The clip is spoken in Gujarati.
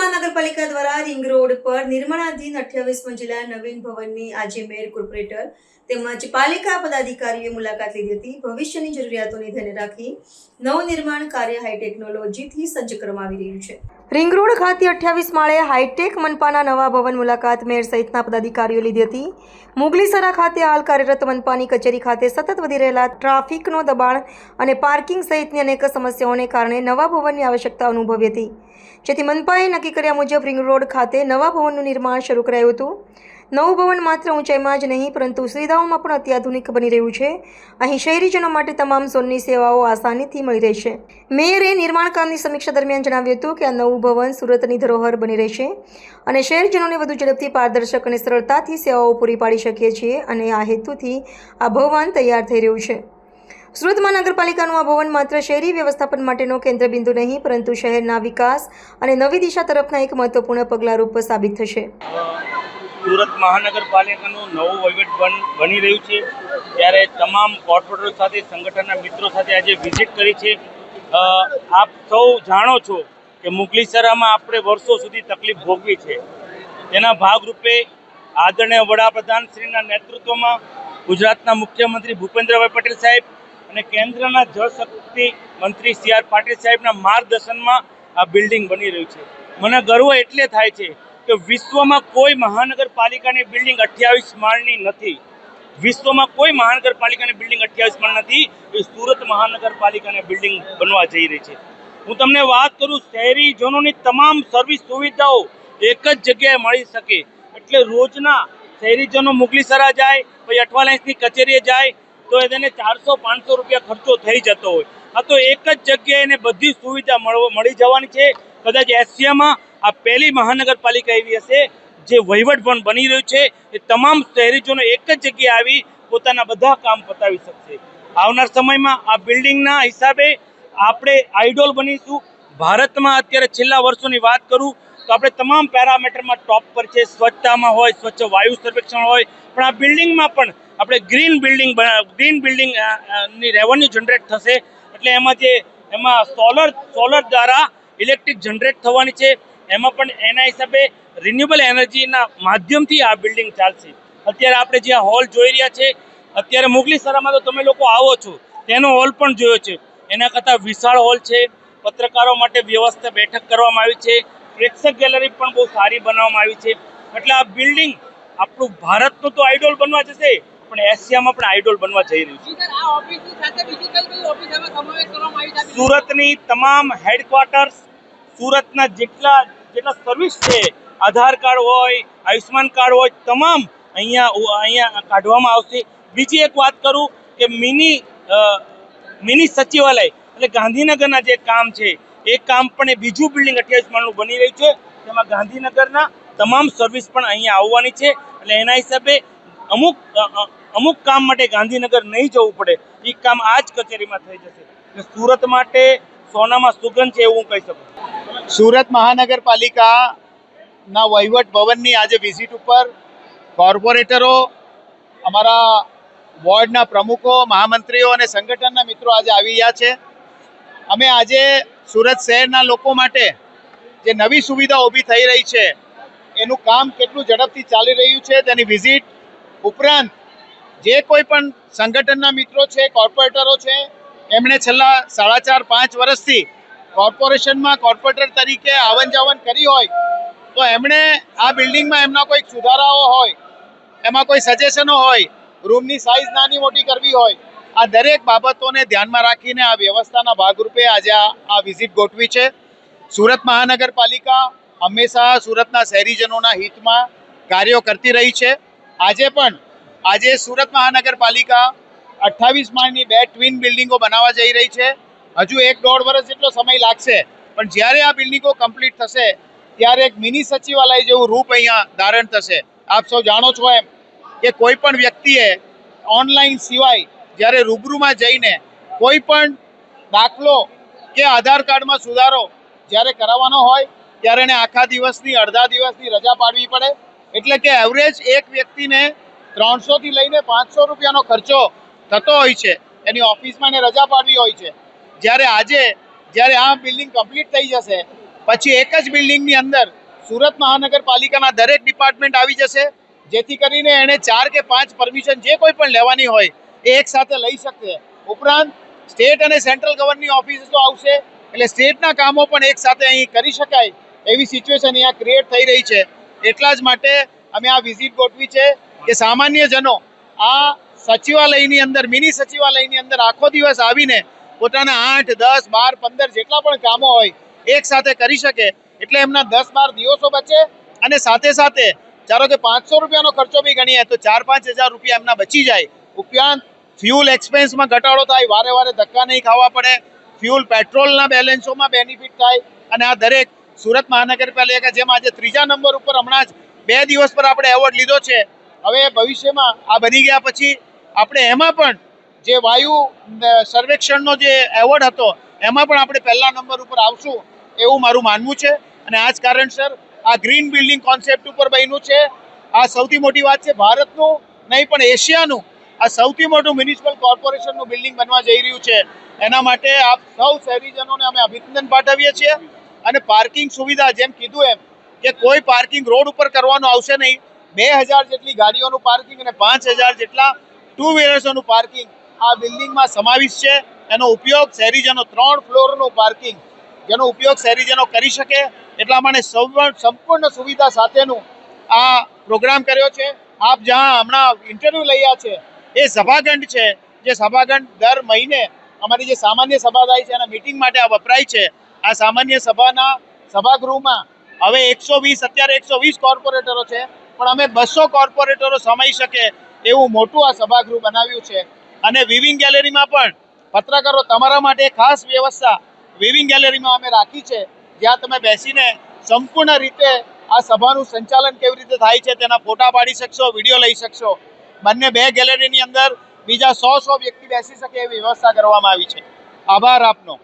મહાનગરપાલિકા દ્વારા રિંગ રોડ પર નિર્માણાધીન અઠ્યાવીસ મંજિલા નવીન ભવનની આજે મેયર કોર્પોરેટર તેમજ પાલિકા પદાધિકારીઓએ મુલાકાત લીધી હતી. ભવિષ્યની જરૂરિયાતોને ધ્યાને રાખી નવનિર્માણ કાર્ય હાઈ ટેકનોલોજીથી સજ્જ કરવામાં આવી રહ્યું છે. રિંગ રોડ ખાતે અઠ્યાવીસ માળે હાઈટેક મનપાના નવા ભવન મુલાકાત મેયર સહિતના પદાધિકારીઓ લીધી હતી. મુગલીસરા ખાતે હાલ કાર્યરત મનપાની કચેરી ખાતે સતત વધી રહેલા ટ્રાફિકનો દબાણ અને પાર્કિંગ સહિતની અનેક સમસ્યાઓને કારણે નવા ભવનની આવશ્યકતા અનુભવી હતી. જેથી મનપાએ નક્કી કર્યા મુજબ રિંગ રોડ ખાતે નવા ભવનનું નિર્માણ શરૂ કરાયું હતું. નવું ભવન માત્ર ઊંચાઈમાં જ નહીં, પરંતુ સુવિધાઓમાં પણ અત્યાધુનિક બની રહ્યું છે. અહીં શહેરીજનો માટે તમામ ઝોનની સેવાઓ આસાનીથી મળી રહેશે મેયરે નિર્માણ કામની સમીક્ષા દરમિયાન જણાવ્યું હતું કે આ નવું ભવન સુરતની ધરોહર બની રહેશે અને શહેરજનોને વધુ ઝડપથી પારદર્શક અને સરળતાથી સેવાઓ પૂરી પાડી શકીએ છીએ અને આ હેતુથી આ ભવન તૈયાર થઈ રહ્યું છે. સુરત મહાનગરપાલિકાનું આ ભવન માત્ર શહેરી વ્યવસ્થાપન માટેનો કેન્દ્રબિંદુ નહીં, પરંતુ શહેરના વિકાસ અને નવી દિશા તરફના એક મહત્વપૂર્ણ પગલારૂપ સાબિત થશે. સુરત મહાનગરપાલિકાનું નવું વહીવટ બન રહ્યું છે. ત્યારે તમામ કોર્પોરેટરો સાથે, સંગઠનના મિત્રો સાથે આજે વિઝિટ કરી છે. આપ સૌ જાણો છો કે મુગલીસરામાં આપણે વર્ષો સુધી તકલીફ ભોગવી છે. તેના ભાગરૂપે આદરણીય વડાપ્રધાન શ્રીના નેતૃત્વમાં ગુજરાતના મુખ્યમંત્રી ભૂપેન્દ્રભાઈ પટેલ સાહેબ અને કેન્દ્રના જળશક્તિ મંત્રી સી આર પાટીલ સાહેબના માર્ગદર્શનમાં આ બિલ્ડિંગ બની રહ્યું છે. મને ગર્વ એટલે થાય છે કે વિશ્વમાં કોઈ મહાનગરપાલિકાની બિલ્ડિંગ અઠ્યાવીસ માળની નથી. વિશ્વમાં કોઈ મહાનગરપાલિકાની બિલ્ડિંગ અઠ્યાવીસ માળ નથી, એ સુરત મહાનગરપાલિકાની બિલ્ડિંગ બનવા જઈ રહી છે. હું તમને વાત કરું, શહેરીજનોની તમામ સર્વિસ સુવિધાઓ એક જ જગ્યાએ મળી શકે. એટલે રોજના શહેરીજનો મુગલીસરા જાય, પછી અઠવાલાઇન્સની કચેરીએ જાય, તો એને ચારસો, પાંચસો રૂપિયા ખર્ચો થઈ જતો હોય. આ તો એક જ જગ્યાએ એને બધી સુવિધા મળી જવાની છે. કદાચ એશિયામાં આ પહેલી મહાનગરપાલિકા એવી હશે જે વહીવટ પણ બની રહ્યું છે. એ તમામ શહેરીજનો એક જ જગ્યાએ આવી પોતાના બધા કામ પતાવી શકશે. આવનાર સમયમાં આ બિલ્ડિંગના હિસાબે આપણે આઈડોલ બનીશું. ભારતમાં અત્યારે છેલ્લા વર્ષોની વાત કરું તો આપણે તમામ પેરામીટરમાં ટોપ પર છે. સ્વચ્છતામાં હોય, સ્વચ્છ વાયુ સર્વેક્ષણ હોય, પણ આ બિલ્ડિંગમાં પણ આપણે ગ્રીન બિલ્ડિંગ ગ્રીન બિલ્ડિંગની રેવન્યુ જનરેટ થશે. એટલે એમાં જે, એમાં સોલર સોલર દ્વારા ઇલેક્ટ્રિક જનરેટ થવાની છે. એમાં પણ એના હિસાબે રિન્યુએબલ એનર્જીના માધ્યમથી આ બિલ્ડિંગ ચાલશે. અત્યારે આપણે જે હોલ જોઈ રહ્યા છે અત્યારે મુગલી સરામાં તો તમે લોકો આવો છો તેનો હોલ પણ જોયો છે. એના કરતાં વિશાળ હોલ છે પત્રકારો માટે વ્યવસ્થા બેઠક કરવામાં આવી છે પ્રેક્ષક ગેલેરી પણ બહુ સારી બનાવવામાં આવી છે. એટલે આ બિલ્ડિંગ આપણું ભારતનું તો આઇડોલ બનવા જશે પણ એશિયામાં પણ આઇડોલ બનવા જઈ રહ્યું છે. સુરતની તમામ હેડક્વાર્ટર્સ સુરતના જેટલા જેટલા સર્વિસ છે, આધાર કાર્ડ હોય, આયુષ્યમાન કાર્ડ હોય, તમામ અહીંયા અહીંયા કાઢવામાં આવશે. બીજી એક વાત કરું કે મિની મિની સચિવાલય, એટલે ગાંધીનગરના જે કામ છે, એ કામ પણ એ બીજું બિલ્ડિંગ અઠ્યાવીસ માળનું બની રહ્યું છે. તેમાં ગાંધીનગરના તમામ સર્વિસ પણ અહીંયા આવવાની છે. એટલે એના હિસાબે અમુક અમુક કામ માટે ગાંધીનગર નહીં જવું પડે. એ કામ આ જ કચેરીમાં થઈ જશે. સુરત માટે સોનામાં સુગંધ છે એવું હું કહી શકું. સુરત મહાનગરપાલિકાના વહીવટ ભવનની આજે વિઝિટ ઉપર કોર્પોરેટરો અમારા વોર્ડના પ્રમુખો, મહામંત્રીઓ અને સંગઠનના મિત્રો આજે આવી રહ્યા છે. અમે આજે સુરત શહેરના લોકો માટે જે નવી સુવિધા ઊભી થઈ રહી છે, એનું કામ કેટલું ઝડપથી ચાલી રહ્યું છે, તેની વિઝિટ ઉપરાંત જે કોઈ પણ સંગઠનના મિત્રો છે કોર્પોરેટરો છે, એમણે છેલ્લા સાડા ચાર પાંચ વર્ષથી કોર્પોરેશનમાં કોર્પોરેટર તરીકે આવન જાવન કરી હોય, તો એમણે આ બિલ્ડિંગમાં એમના કોઈક સુધારાઓ હોય, એમાં કોઈ સજેશનો હોય રૂમની સાઇઝ નાની મોટી કરવી હોય, આ દરેક બાબતોને ધ્યાનમાં રાખીને આ વ્યવસ્થાના ભાગરૂપે આજે આ વિઝિટ ગોઠવી છે. સુરત મહાનગરપાલિકા હંમેશા સુરતના શહેરીજનોના હિતમાં કાર્યો કરતી રહી છે. આજે પણ, આજે સુરત મહાનગરપાલિકા અઠ્ઠાવીસ માળની બે ટ્વિન બિલ્ડિંગો બનાવવા જઈ રહી છે. હજુ એક દોઢ વર્ષ જેટલો સમય લાગશે. પણ જ્યારે આ બિલ્ડિંગો કમ્પ્લીટ થશે, ત્યારે એક મિની સચિવાલય જેવું રૂપ અહીંયા ધારણ થશે. આપ સૌ જાણો છો એમ કે કોઈ પણ વ્યક્તિએ ઓનલાઈન સિવાય જ્યારે રૂબરૂમાં જઈને કોઈ પણ દાખલો કે આધાર કાર્ડમાં સુધારો જ્યારે કરાવવાનો હોય, ત્યારે એને આખા દિવસની, અડધા દિવસની રજા પાડવી પડે. એટલે કે એવરેજ એક વ્યક્તિને ત્રણસોથી લઈને પાંચસો રૂપિયાનો ખર્ચો થતો હોય છે. એની ઓફિસમાં એને રજા પાડવી હોય છે. જ્યારે આજે, જ્યારે આ બિલ્ડિંગ કમ્પ્લીટ થઈ જશે, પછી એક જ બિલ્ડિંગની અંદર સુરત મહાનગરપાલિકાના દરેક ડિપાર્ટમેન્ટ આવી જશે, જેથી કરીને એણે ચાર કે પાંચ પરમિશન જે કોઈ પણ લેવાની હોય, એ એક સાથે લઈ શકે. ઉપરાંત સ્ટેટ અને સેન્ટ્રલ ગવર્નની ઓફિસો આવશે, એટલે સ્ટેટના કામો પણ એક સાથે અહીં કરી શકાય એવી સિચ્યુએશન અહીંયા ક્રિએટ થઈ રહી છે. એટલા જ માટે અમે આ વિઝિટ ગોઠવી છે કે સામાન્ય જનો આ સચિવાલયની અંદર મિની સચિવાલયની અંદર આખો દિવસ આવીને પોતાના આઠ, દસ, બાર, પંદર જેટલા પણ કામો હોય, એક સાથે કરી શકે, એટલે એમના દસ, બાર દિવસો બચે અને સાથે સાથે ચાલો કે પાંચસો રૂપિયાનો ખર્ચો બી ગણીએ તો ચાર, પાંચ હજાર રૂપિયા એમના બચી જાય. ઉપરાંત ફ્યુલ એક્સપેન્સમાં ઘટાડો થાય, વારે વારે ધક્કા નહીં ખાવા પડે ફ્યુલ પેટ્રોલના બેલેન્સોમાં બેનિફિટ થાય, અને આ દરેક સુરત મહાનગરપાલિકા જેમ આજે ત્રીજા નંબર ઉપર હમણાં જ બે દિવસ પર આપણે એવોર્ડ લીધો છે, હવે ભવિષ્યમાં આ બની ગયા પછી આપણે એમાં પણ જે વાયુ સર્વેક્ષણનો જે એવોર્ડ હતો, એમાં પણ આપણે પહેલા નંબર ઉપર આવશું એવું મારું માનવું છે. અને આ જ કારણસર આ ગ્રીન બિલ્ડિંગ કોન્સેપ્ટ ઉપર બન્યું છે. આ સૌથી મોટી વાત છે, ભારતનું નહીં પણ એશિયાનું. આ સૌથી મોટું મ્યુનિસિપલ કોર્પોરેશનનું બિલ્ડિંગ બનવા જઈ રહ્યું છે. એના માટે આપ સૌ શહેરીજનોને અમે અભિનંદન પાઠવીએ છીએ. અને પાર્કિંગ સુવિધા, જેમ કીધું એમ, કે કોઈ પાર્કિંગ રોડ ઉપર કરવાનું આવશે નહીં. બે હજાર જેટલી ગાડીઓનું પાર્કિંગ અને પાંચ હજાર જેટલા ટુ વ્હીલર્સોનું પાર્કિંગ આ બિલ્ડિંગમાં સમાવિષ્ટ છે. એનો ઉપયોગ શહેરીજનો ત્રણ ફ્લોરનું પાર્કિંગ, જેનો ઉપયોગ શહેરીજનો કરી શકે. એટલા માટે સંપૂર્ણ સુવિધા સાથેનું આ પ્રોગ્રામ કર્યો છે. આપ જ્યાં હમણાં ઇન્ટરવ્યૂ લઈ છે, એ સભાખંડ છે, જે સભાખંડ દર મહિને અમારી જે સામાન્ય સભા થાય છે એના મિટિંગ માટે આ વપરાય છે. આ સામાન્ય સભાના સભાગૃહમાં હવે એકસો વીસ, અત્યારે એકસો વીસ કોર્પોરેટરો છે. પણ અમે બસો કોર્પોરેટરો સમાઈ શકે એવું મોટું આ સભાગૃહ બનાવ્યું છે. અને વિવિંગ ગેલેરીમાં પણ પત્રકારો તમારા માટે ખાસ વ્યવસ્થા વિવિંગ ગેલેરીમાં અમે રાખી છે. જ્યાં તમે બેસીને સંપૂર્ણ રીતે આ સભાનું સંચાલન કેવી રીતે થાય છે તેના ફોટા પાડી શકશો, વીડિયો લઈ શકશો. બંને બે ગેલેરીની અંદર બીજા સો સો વ્યક્તિ બેસી શકે એવી વ્યવસ્થા કરવામાં આવી છે. આભાર આપનો.